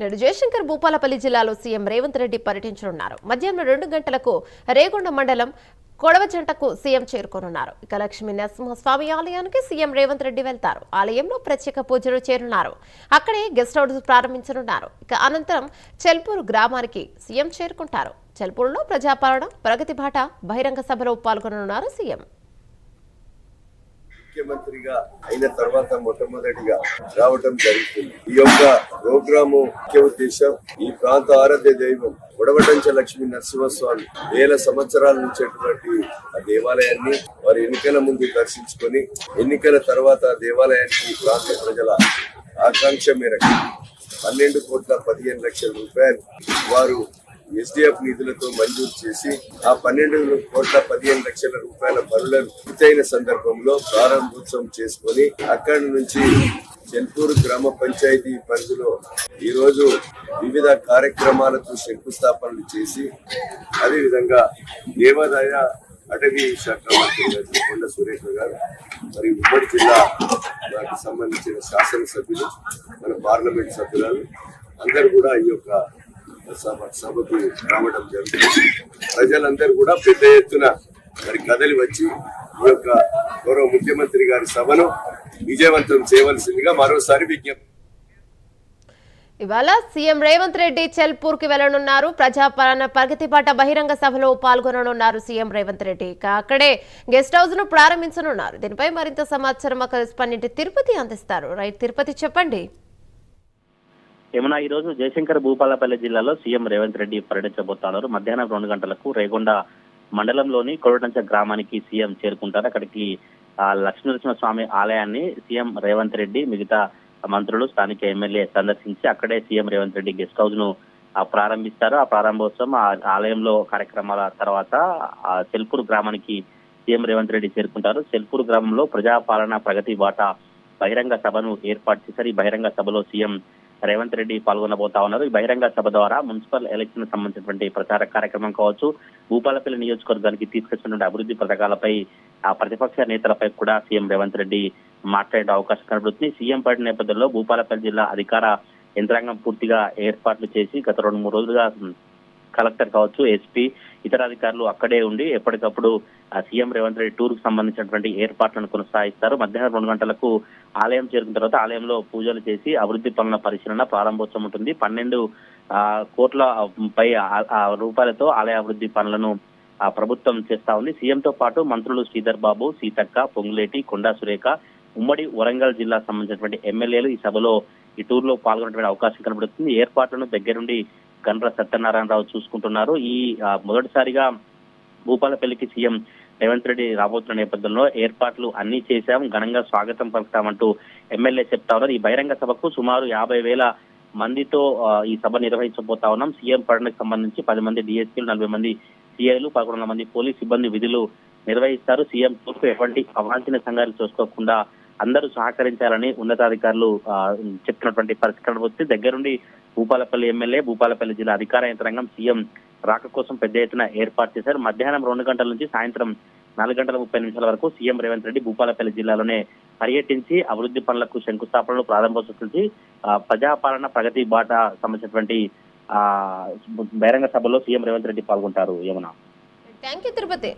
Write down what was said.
నేడు జయశంకర్ భూపాలపల్లి జిల్లాలో సీఎం రేవంత్ రెడ్డి పర్యటించనున్నారు. మధ్యాహ్నం రెండు గంటలకు రేగొండ మండలం కొడవజంటకు సీఎం చేరుకోనున్నారు. ఇక లక్ష్మీ నరసింహస్వామి ఆలయానికి సీఎం రేవంత్ రెడ్డి వెళ్తారు. ఆలయంలో ప్రత్యేక పూజలు చేరున్నారు. అక్కడే గెస్ట్ హౌస్ ప్రారంభించనున్నారు. ఇక అనంతరం చెల్పూరు గ్రామానికి సీఎం చేరుకుంటారు. చెల్పూరులో ప్రజాపాలన ప్రగతి బాట బహిరంగ సభలో పాల్గొననున్నారు సీఎం. ముఖ్యమంత్రిగా అయిన తర్వాత మొట్టమొదటిగా రావటం జరుగుతుంది. ఈ యొక్క ప్రోగ్రాము ముఖ్య ఉద్దేశం ఈ ప్రాంత ఆరాధ్య దైవం కొడవటంచ లక్ష్మీ నరసింహస్వామి వేల సంవత్సరాల నుంచి ఆ దేవాలయాన్ని వారి ఎన్నికల ముందు దర్శించుకొని ఎన్నికల తర్వాత దేవాలయానికి ఈ ప్రాంత ప్రజల ఆకాంక్ష మేరకు పన్నెండు కోట్ల పదిహేను లక్షల రూపాయలు వారు ఎస్డిఎఫ్ నిధులతో మంజూరు చేసి ఆ పన్నెండు కోట్ల పదిహేను లక్షల రూపాయల పనులను పూర్తయిన సందర్భంలో ప్రారంభోత్సవం చేసుకొని అక్కడి నుంచి చెల్పూరు గ్రామ పంచాయతీ పరిధిలో ఈరోజు వివిధ కార్యక్రమాలకు శంకుస్థాపనలు చేసి అదేవిధంగా దేవాదాయ అటవీ శాఖ మంత్రి గారు కొండ సురేఖ గారు మరి ఉమ్మడి జిల్లా దానికి సంబంధించిన శాసనసభ్యులు మన పార్లమెంట్ సభ్యులు అందరూ కూడా ఈ యొక్క సభ సభకు రావడం జరుగుతుంది. ప్రజలందరూ కూడా పెద్ద ఎత్తున మరి కదలి వచ్చి ఈ యొక్క గౌరవ ముఖ్యమంత్రి గారి సభను విజయవంతం చేయవలసిందిగా మరోసారి విజ్ఞప్తి. ఇవాళ సీఎం రేవంత్ రెడ్డి చెల్పూర్కి వెళ్ళనున్నారు ప్రజాపాలన ప్రగతి బాట బహిరంగ సభలో పాల్గొననున్నారు సీఎం రేవంత్ రెడ్డి. ఇక అక్కడే గెస్ట్ హౌస్ను ప్రారంభించనున్నారు. దీనిపై మరింత సమాచారం కరెస్పాండెంట్ తిరుపతి అందిస్తారు. రైట్ తిరుపతి చెప్పండి. ఏమన్నా ఈ రోజు జయశంకర్ భూపాలపల్లి జిల్లాలో సీఎం రేవంత్ రెడ్డి పర్యటించబోతున్నారు. మధ్యాహ్నం రెండు గంటలకు రేగొండ మండలంలోని కొరటంచ గ్రామానికి సీఎం చేరుకుంటారు. అక్కడికి ఆ లక్ష్మీనరసింహ స్వామి ఆలయాన్ని సీఎం రేవంత్ రెడ్డి మిగతా మంత్రులు స్థానిక ఎమ్మెల్యే సందర్శించి అక్కడే సీఎం రేవంత్ రెడ్డి గెస్ట్ హౌస్ను ఆ, ప్రారంభిస్తారు. ఆ ప్రారంభోత్సవం ఆ ఆలయంలో కార్యక్రమాల తర్వాత సెల్పూర్ గ్రామానికి సీఎం రేవంత్ రెడ్డి చేరుకుంటారు. సెల్పూర్ గ్రామంలో ప్రజాపాలన ప్రగతి బాట బహిరంగ సభను ఏర్పాటు చేశారు. ఈ బహిరంగ సభలో సీఎం రేవంత్ రెడ్డి పాల్గొనబోతా ఉన్నారు. ఈ బహిరంగ సభ ద్వారా మున్సిపల్ ఎలక్షన్ సంబంధించినటువంటి ప్రచార కార్యక్రమం కావచ్చు భూపాలపల్లి నియోజకవర్గానికి తీసుకొచ్చినటువంటి అభివృద్ధి పథకాలపై ఆ ప్రతిపక్ష నేతలపై కూడా సీఎం రేవంత్ రెడ్డి మాట్లాడే అవకాశం కనబడుతుంది. సీఎం పడిన నేపథ్యంలో భూపాలపల్లి జిల్లా అధికార యంత్రాంగం పూర్తిగా ఏర్పాట్లు చేసి గత రెండు మూడు రోజులుగా కలెక్టర్ కావచ్చు ఎస్పీ ఇతర అధికారులు అక్కడే ఉండి ఎప్పటికప్పుడు సీఎం రేవంత్ రెడ్డి టూర్కు సంబంధించినటువంటి ఏర్పాట్లను కొనసాగిస్తారు. మధ్యాహ్నం రెండు గంటలకు ఆలయం చేరుకున్న తర్వాత ఆలయంలో పూజలు చేసి అభివృద్ధి పనుల పరిశీలన ప్రారంభోత్సవం ఉంటుంది. పన్నెండు కోట్ల పై ఆ- రూపాయలతో ఆలయ అభివృద్ధి పనులను ప్రభుత్వం చేస్తా ఉంది. సీఎంతో పాటు మంత్రులు శ్రీధర్ బాబు సీతక్క పొంగులేటి కొండా సురేఖ ఉమ్మడి వరంగల్ జిల్లా సంబంధించినటువంటి ఎమ్మెల్యేలు ఈ సభలో ఈ టూర్లో పాల్గొనేటువంటి అవకాశం కనబడుతుంది. ఏర్పాట్లను దగ్గరుండి గండ్ర సత్యనారాయణరావు చూసుకుంటున్నారు. ఈ మొదటిసారిగా భూపాలపల్లికి సీఎం రేవంత్ రెడ్డి రాబోతున్న నేపథ్యంలో ఏర్పాట్లు అన్ని చేశాం. ఘనంగా స్వాగతం పలుకుతామంటూ ఎమ్మెల్యే చెప్తా ఉన్నారు. ఈ బహిరంగ సభకు సుమారు యాభై వేల మందితో ఈ సభ నిర్వహించబోతా ఉన్నాం. సీఎం పర్యటనకు సంబంధించి పది మంది డిఎస్పీలు నలభై మంది సిఐలు పదకొండు వందల మంది పోలీస్ సిబ్బంది విధులు నిర్వహిస్తారు. సీఎం తూర్పు ఎటువంటి అవాంఛన సంఘాలు చూసుకోకుండా అందరూ సహకరించాలని ఉన్నతాధికారులు చెప్పినటువంటి పరిస్థితి కనబడుతుంది. దగ్గరుండి భూపాలపల్లి ఎమ్మెల్యే భూపాలపల్లి జిల్లా అధికార యంత్రాంగం సీఎం రాక కోసం పెద్ద ఎత్తున ఏర్పాటు చేశారు. మధ్యాహ్నం రెండు గంటల నుంచి సాయంత్రం నాలుగు గంటల ముప్పై నిమిషాల వరకు సీఎం రేవంత్ రెడ్డి భూపాలపల్లి జిల్లాలోనే పర్యటించి అభివృద్ధి పనులకు శంకుస్థాపనలు ప్రారంభోత్సవం ప్రజాపాలన ప్రగతి బాట సంబంధించినటువంటి ఆ బహిరంగ సభలో సీఎం రేవంత్ రెడ్డి పాల్గొంటారు. యమున. Thank you Tirupati